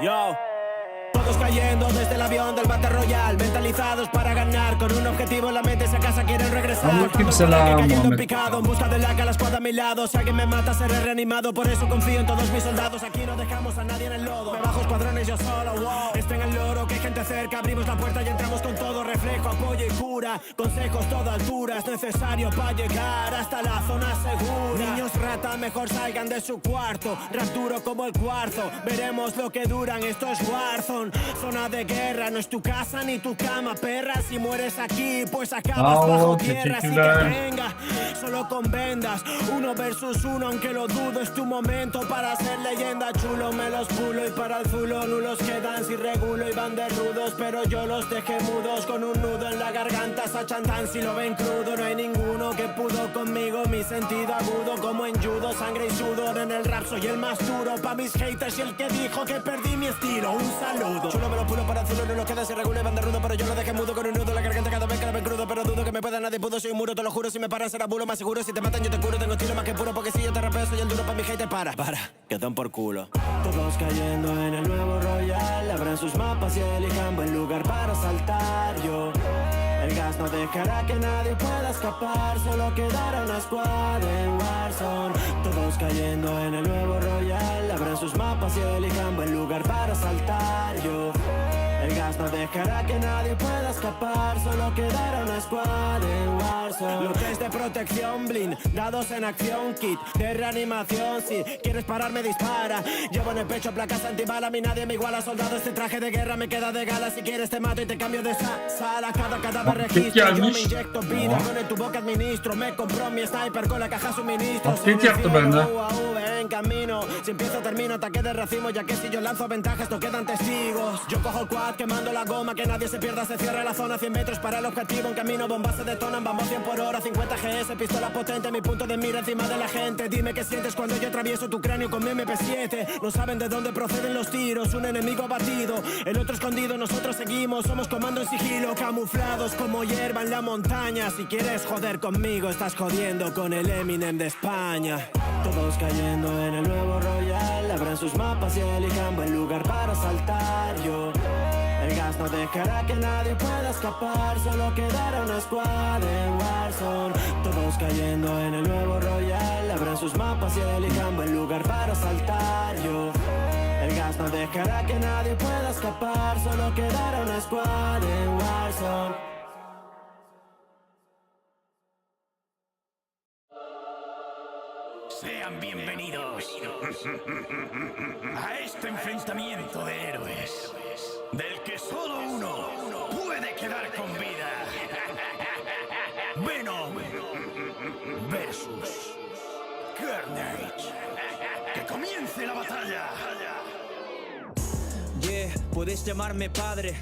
Yo. Todos cayendo desde el avión del Battle Royal Mentalizados para ganar Con un objetivo en la mente Si a casa quieren regresar. En Muhammed. picado En busca de la que la a mi lado. Si alguien me mata seré reanimado. Por eso confío en todos mis soldados. Aquí no dejamos a nadie en el lodo. Me bajo escuadrones yo solo wow. Está en el loro que hay gente cerca. Abrimos la puerta y entramos con todo. Reflejo, apoyo y cura. Consejos toda altura. Es necesario para llegar hasta la zona segura. Niños rata mejor salgan de su cuarto. Rap duro como el cuarzo. Veremos lo que duran estos Warzone. Zona de guerra No es tu casa ni tu cama perra. Si mueres aquí pues acabas Bravo, bajo tierra Así que venga Solo con vendas Uno versus uno aunque lo dudo Es tu momento para ser leyenda Chulo me los pulo y para el zulo Nulos quedan si regulo y van de rudos Pero yo los dejé mudos Con un nudo en la garganta Sachantan si lo ven crudo No hay ninguno que pudo conmigo Mi sentido agudo como en judo Sangre y sudor en el rap soy el más duro Pa' mis haters y el que dijo que perdí mi estilo Un saludo. Chulo me los pulo para el zulo No los queda si regulo y van de rudo Pero yo lo dejé mudo con un nudo en la garganta Cada vez que lo ven crudo Pero dudo que me pueda nadie pudo. Soy un muro, te lo juro Si me paran será bulo más seguro. Si te matan yo te curo Tengo estilo más que puro Porque si yo te rapeo soy el duro Pa' mi haters para. Para, que dan por culo. Todos cayendo en el nuevo Royal Abran sus mapas y elijan buen lugar para saltar Yo. El gas no dejará que nadie pueda escapar Solo quedará una squad en Warzone. Todos cayendo en el nuevo Royal Abran sus mapas y elijan buen lugar para saltar Yo no dejará que nadie pueda escapar Solo quedará una squad en Warzone. Luces de protección, blin Dados en acción, kit de reanimación Si quieres pararme, dispara. Llevo en el pecho placas antibala mí nadie me iguala, soldado Este traje de guerra me queda de gala. Si quieres te mato y te cambio de sa- sala. Cada cadáver registro Yo me inyecto vida. Con el tu boca administro Me compró mi sniper con la caja suministro. Yaptı bende. En camino. Si empiezo termino ataque de racimo Ya que si yo lanzo ventajas no quedan testigos. Yo cojo el quad quemando la goma Que nadie se pierda se cierra la zona 100 metros para el objetivo En camino bombas se detonan Vamos 100 por hora 50 GS Pistola potente Mi punto de mira encima de la gente. Dime qué sientes cuando yo atravieso tu cráneo con mi MP7 No saben de dónde proceden los tiros Un enemigo abatido El otro escondido Nosotros seguimos Somos comando en sigilo Camuflados como hierba en la montaña. Si quieres joder conmigo Estás jodiendo con el Eminem de España. Todos cayendo en el nuevo Royal Abran sus mapas y elijan buen lugar para saltar Yo el gas no dejará que nadie pueda escapar Solo quedará una squad en Warzone. Todos cayendo en el nuevo Royal Abran sus mapas y elijan buen lugar para saltar Yo. El gas no dejará que nadie pueda escapar Solo quedará una squad en Warzone Bienvenidos a este enfrentamiento de héroes, del que solo uno puede quedar con vida. Venom versus Carnage. Que comience la batalla. Yeah, puedes llamarme padre.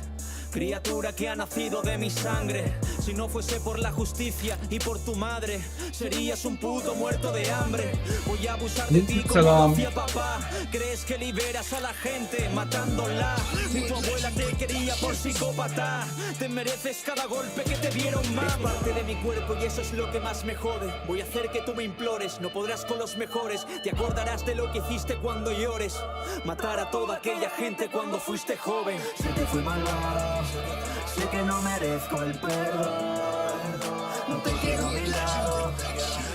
Criatura que ha nacido de mi sangre. Si no fuese por la justicia y por tu madre, serías un puto muerto de hambre. Voy a abusar de ti como mafia, papá. ¿Crees que liberas a la gente matándola? Si tu abuela te quería por psicópata, te mereces cada golpe que te dieron más. Es parte de mi cuerpo y eso es lo que más me jode. Voy a hacer que tú me implores, no podrás con los mejores. Te acordarás de lo que hiciste cuando llores. Matar a toda aquella gente cuando fuiste joven. Sé que fui malvado, sé que no merezco el perdón. No te quiero a mi lado,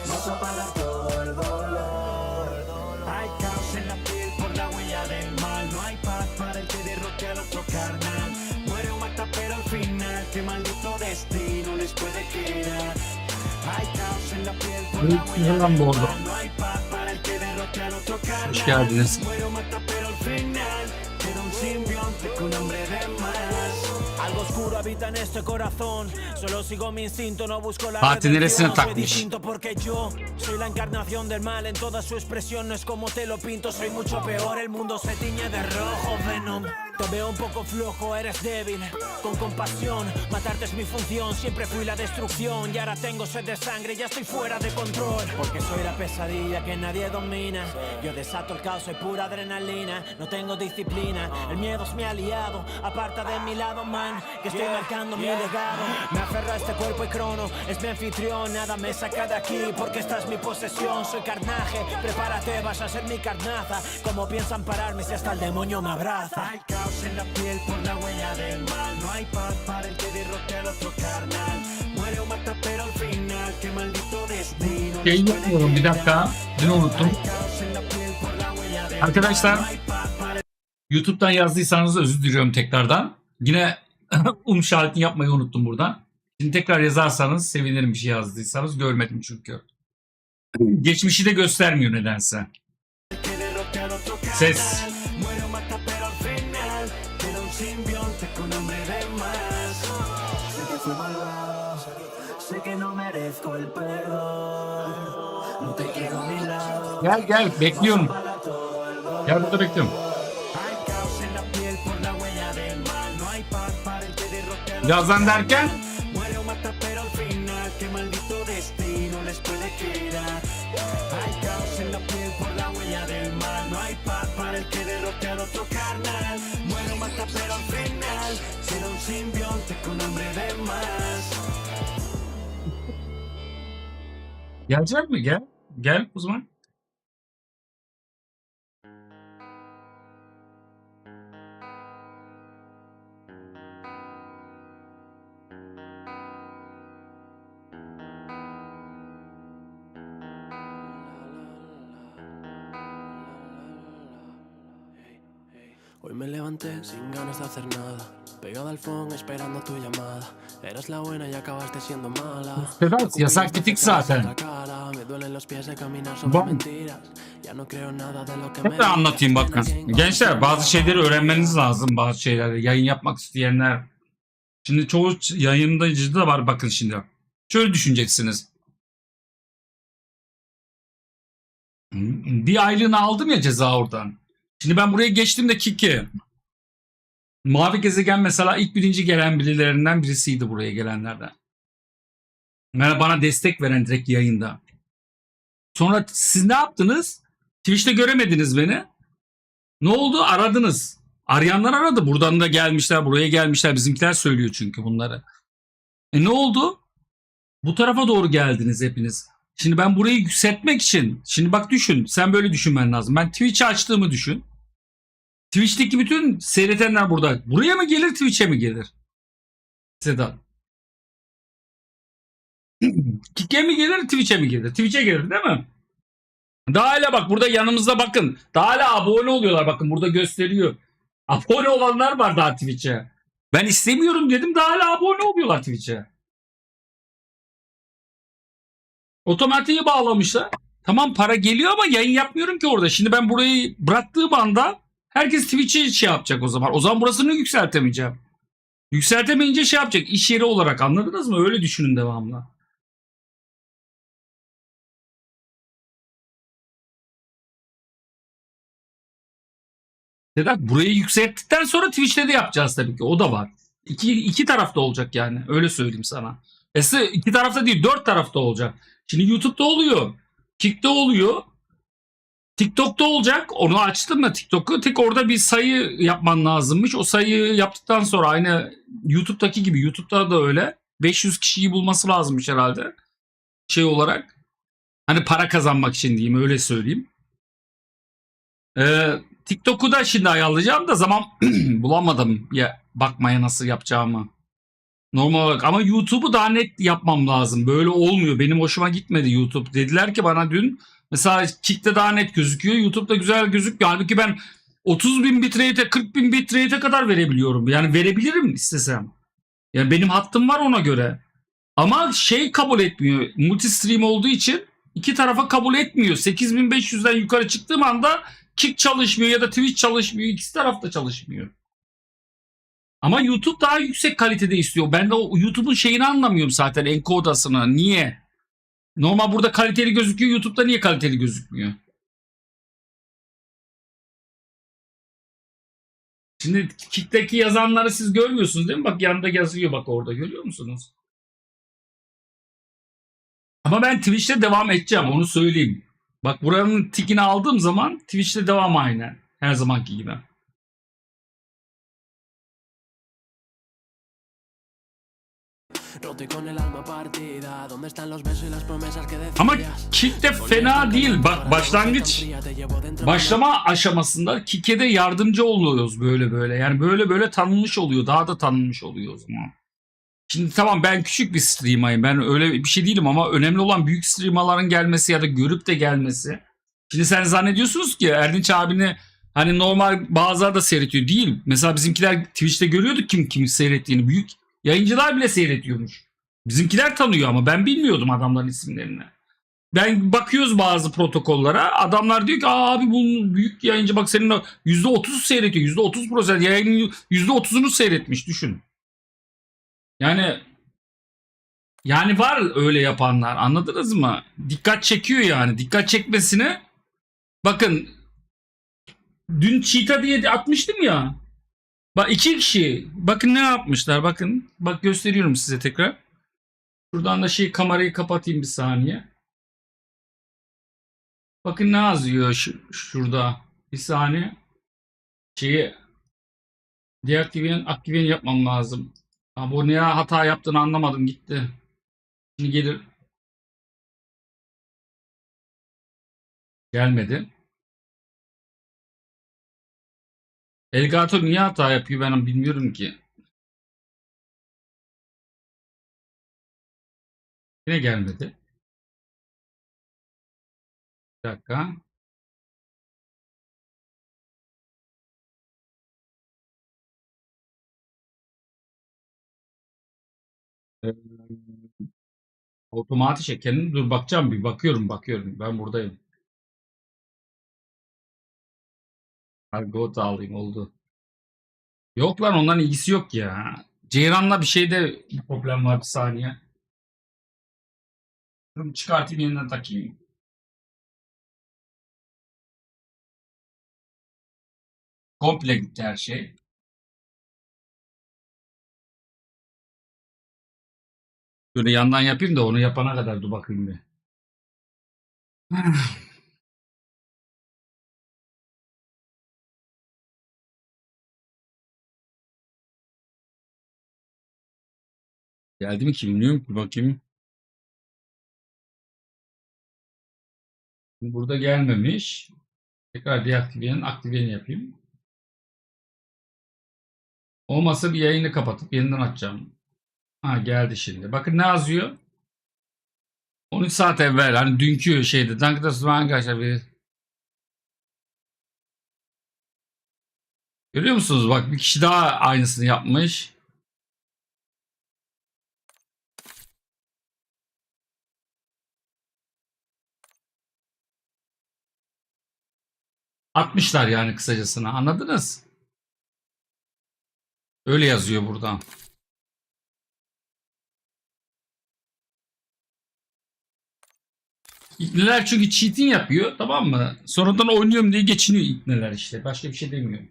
vas a pagar todo el dolor. Hay caos en la piel por la huella del mal. No hay paz para el que derrote al otro carnal. Muere o mata, pero al final, qué maldito destino les puede quedar. Hay caos en la piel por la huella del mal. No hay paz para el que derrote al otro carnal. Hoş geldiniz. Muere o Habita en este corazón. Solo sigo mi instinto, no busco la Fatih redención. Soy distinto porque yo soy la encarnación del mal en toda su expresión. No es como te lo pinto, soy mucho peor. El mundo se tiñe de rojo, Venom. Te veo un poco flojo, eres débil, con compasión. Matarte es mi función, siempre fui la destrucción. Y ahora tengo sed de sangre, ya estoy fuera de control. Porque soy la pesadilla que nadie domina. Yo desato el caos, soy pura adrenalina. No tengo disciplina, el miedo es mi aliado. Aparta de mi lado, man, que estoy marcando mi legado. Me aferro a este cuerpo y crono, es mi anfitrión. Nada me saca de aquí, porque esta es mi posesión. Soy carnaje, prepárate, vas a ser mi carnaza. Como piensan pararme si hasta el demonio me abraza? Hay caos en la piel por la huella del mal. No hay paz para el que derrote al otro carnal. Muere o mata, pero al final, qué maldito destino. Şey yapıyorum bir dakika. Dün unuttum. Arkadaşlar YouTube'dan yazdıysanız özür diliyorum tekrardan. Yine um işaretini yapmayı unuttum buradan. Şimdi tekrar yazarsanız sevinirim bir şey yazdıysanız. Görmedim çünkü. Geçmişi de göstermiyor nedense. Ses. Gel gel bekliyorum. Gel burada bekliyorum. Hay caos gelecek mi? Gel. Gel o zaman. Hoy me levanté sin ganas de hacer nada. Pegado al phone esperando tu llamada. Eras la buena y acabaste siendo mala. Sedat yasak bitik zaten. Los pies de caminar sobre Bak. mentiras. Ya no creo nada de lo que me Tekrar anlatayım bakın. Gençler bazı şeyleri öğrenmeniz lazım bazı şeyleri. Yayın yapmak isteyenler. Şimdi çoğu yayındacı da var bakın şimdi. Şöyle düşüneceksiniz. Bir aylığını aldım ya ceza oradan. Şimdi ben buraya geçtiğimde Kiki. Mavi gezegen mesela ilk birinci gelen birilerinden birisiydi buraya gelenlerden. Yani bana destek veren direkt yayında. Sonra siz ne yaptınız? Twitch'te göremediniz beni. Ne oldu? Aradınız. Arayanlar aradı. Buradan da gelmişler, buraya gelmişler. Bizimkiler söylüyor çünkü bunları. E ne oldu? Bu tarafa doğru geldiniz hepiniz. Şimdi ben burayı yükseltmek için, şimdi bak düşün, sen böyle düşünmen lazım. Ben Twitch açtığımı düşün. Twitch'teki bütün seyredenler burada. Buraya mı gelir, Twitch'e mi gelir? Sedat. Kik'e mi gelir, Twitch'e mi gelir? Twitch'e gelir değil mi? Daha hala bak burada yanımızda bakın. Daha hala abone oluyorlar bakın burada gösteriyor. Abone olanlar var daha Twitch'e. Ben istemiyorum dedim daha hala abone oluyorlar Twitch'e. Otomatiği bağlamışlar. Tamam para geliyor ama yayın yapmıyorum ki orada. Şimdi ben burayı bıraktığım anda herkes Twitch'e şey yapacak o zaman. O zaman burasını yükseltemeyeceğim. Yükseltemeyince şey yapacak iş yeri olarak anladınız mı? Öyle düşünün devamlı. Sedat burayı yükselttikten sonra Twitch'te de yapacağız tabii ki. O da var. İki, iki tarafta olacak yani. Öyle söyleyeyim sana. Esi iki tarafta değil dört tarafta olacak. Şimdi YouTube'da oluyor. Kick'te oluyor. TikTok'ta olacak. Onu açtım mı TikTok'u? Tek orada bir sayı yapman lazımmış. O sayıyı yaptıktan sonra aynı YouTube'daki gibi YouTube'da da öyle. 500 kişiyi bulması lazımmış herhalde. Şey olarak. Hani para kazanmak için diyeyim öyle söyleyeyim. Ee, TikTok'u da şimdi ayarlayacağım da zaman bulamadım ya bakmaya nasıl yapacağımı. Normal olarak ama YouTube'u daha net yapmam lazım. Böyle olmuyor. Benim hoşuma gitmedi YouTube. Dediler ki bana dün mesela Kick'te daha net gözüküyor. YouTube'da güzel gözükmüyor. Halbuki ben 30 bin bitrate'e 40 bin bitrate'e kadar verebiliyorum. Yani verebilirim istesem. Yani benim hattım var ona göre. Ama şey kabul etmiyor. Multi-stream olduğu için iki tarafa kabul etmiyor. 8500'den yukarı çıktığım anda Kick çalışmıyor ya da Twitch çalışmıyor. İkisi tarafta çalışmıyor. Ama YouTube daha yüksek kalitede istiyor. Ben de o YouTube'un şeyini anlamıyorum zaten enkodasını. Niye? Normal burada kaliteli gözüküyor. YouTube'da niye kaliteli gözükmüyor? Şimdi Kick'teki yazanları siz görmüyorsunuz değil mi? Bak yanında yazıyor bak orada görüyor musunuz? Ama ben Twitch'te devam edeceğim onu söyleyeyim. Bak buranın tikini aldığım zaman Twitch'te devam aynen. Her zamanki gibi. Roto y con el alma partida. ¿Dónde están los besos y las promesas que decías? Ama Kick'te fena değil. Bak başlangıç başlama aşamasında Kik'e yardımcı oluyoruz böyle böyle. Yani böyle böyle tanınmış oluyor. Daha da tanınmış oluyor o zaman. Şimdi tamam ben küçük bir streamer'ım. Ben öyle bir şey değilim ama önemli olan büyük streamer'ların gelmesi ya da görüp de gelmesi. Şimdi sen zannediyorsunuz ki Erdinç abini hani normal bazıları da seyrediyor. Değil. Mesela bizimkiler Twitch'te görüyorduk kim kim seyrettiğini. Büyük yayıncılar bile seyrediyormuş. Bizimkiler tanıyor ama ben bilmiyordum adamların isimlerini. Ben bakıyoruz bazı protokollara. Adamlar diyor ki Aa, abi bu büyük yayıncı bak senin o %30'u seyrediyor. %30 prosent yayının %30'unu seyretmiş düşün. Yani yani var öyle yapanlar anladınız mı? Dikkat çekiyor yani. Dikkat çekmesini bakın dün Cheetah diye atmıştım ya. Bak iki kişi bakın ne yapmışlar bakın. Bak gösteriyorum size tekrar. Şuradan da şey kamerayı kapatayım bir saniye. Bakın ne yazıyor şu, şurada. Bir saniye. Şeyi deaktiveyen aktiveyen yapmam lazım. Aboneye hata yaptığını anlamadım gitti. Şimdi gelir. Gelmedi. Elgato niye hata yapıyor ben bilmiyorum ki. Yine gelmedi. Bir dakika. Ee, Otomatik şekerini dur bakacağım bir bakıyorum bakıyorum ben buradayım. Kargo da alayım oldu. Yok lan ondan ilgisi yok ya. Ceyran'la bir şeyde bir problem var bir saniye. Şunu çıkartayım yeniden takayım. Komple gitti her şey. Böyle yandan yapayım da onu yapana kadar dur bakayım bir. Geldi mi ki ki bakayım. Burada gelmemiş. Tekrar deaktiveyen aktiveni yapayım. Olmasa bir yayını kapatıp yeniden açacağım. Ha geldi şimdi. Bakın ne yazıyor? 13 saat evvel hani dünkü şeydi. Danke das war arkadaşlar bir Görüyor musunuz? Bak bir kişi daha aynısını yapmış. Atmışlar yani kısacasını. Anladınız? Öyle yazıyor burada. İbneler çünkü cheating yapıyor tamam mı? Sonradan oynuyorum diye geçiniyor ibneler işte. Başka bir şey demiyor.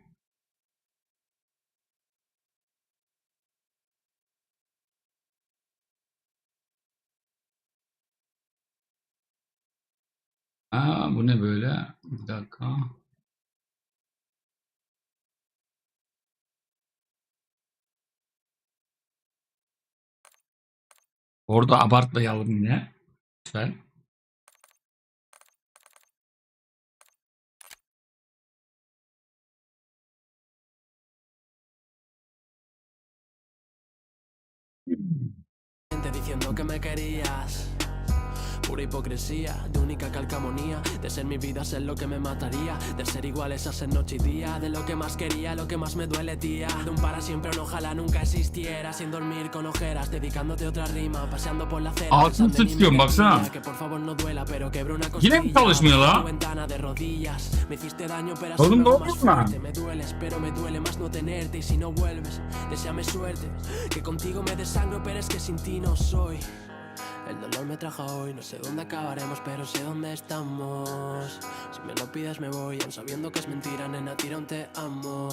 Aa, bu ne böyle? Bir dakika. Orada abartmayalım yine. Lütfen. diciendo que me querías. Pura hipocresía, de única calcamonía De ser mi vida ser lo que me mataría De ser iguales a ser noche y día De lo que más quería, lo que más me duele tía De un para siempre, un ojalá nunca existiera Sin dormir con ojeras, dedicándote otra rima Paseando por la baksana. miopía, Que por favor no duela, pero quebré una Yine mi costilla çalışmıyor la? ventana de rodillas Me hiciste daño pero Oğlum ne oldu lan? Me dueles, pero me duele más no tenerte Y si no vuelves, deseame suerte Que contigo me desangro, pero es que sin ti no soy El dolor me trajo hoy, no sé dónde acabaremos, pero sé dónde estamos. Si me lo pides me voy, aun sabiendo que es mentira, nena, tira un te amo.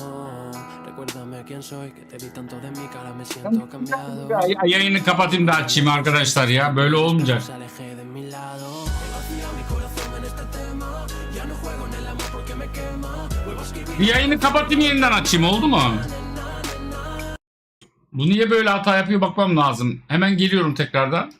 Recuérdame quién soy, que te vi tanto de mi cara, me siento cambiado. Ay- Yayını kapatayım da açayım arkadaşlar ya. Böyle olmayacak. En. Ya en. Bir yayını kapatayım yeniden açayım oldu mu? Bu niye böyle hata yapıyor bakmam lazım. Hemen geliyorum tekrardan.